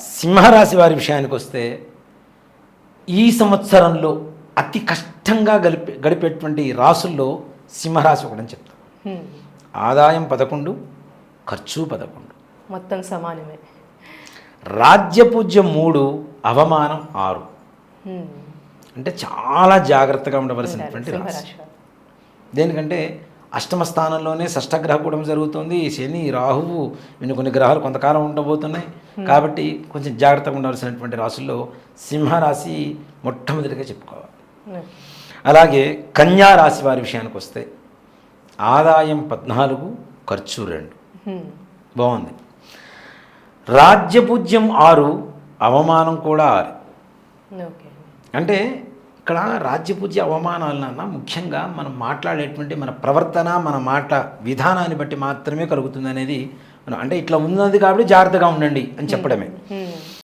సింహరాశి వారి విషయానికి వస్తే ఈ సంవత్సరంలో అతి కష్టంగా గడిపే గడిపేటువంటి రాసుల్లో సింహరాశి ఒకటని చెప్తాం. ఆదాయం పదకొండు ఖర్చు పదకొండు. మొత్తం సమానమే. రాజ్యపూజ్యం మూడు అవమానం ఆరు. అంటే చాలా జాగ్రత్తగా ఉండవలసినటువంటి రాశి. దేనికంటే అష్టమ స్థానంలోనే షష్టగ్రహ కూడం జరుగుతుంది. శని రాహువు ఇన్ని కొన్ని గ్రహాలు కొంతకాలం ఉండబోతున్నాయి. కాబట్టి కొంచెం జాగ్రత్తగా ఉండవలసినటువంటి రాశుల్లో సింహరాశి మొట్టమొదటిగా చెప్పుకోవాలి. హ్మ్. అలాగే కన్యా రాశి వారి విషయానికి వస్తే ఆదాయం పద్నాలుగు ఖర్చు రెండు. హ్మ్. బాగుంది. రాజ్యపూజ్యం ఆరు అవమానం కూడా ఆరు. ఓకే అంటే ఇక్కడ రాజ్యపూజ్య అవమానాలు నాన్న ముఖ్యంగా మనం మాట్లాడేటువంటి మన ప్రవర్తన మన మాట విధానాన్ని బట్టి మాత్రమే కలుగుతుంది అనేది మనం అంటే ఇట్లా ఉన్నది కాబట్టి జాగ్రత్తగా ఉండండి అని చెప్పడమే.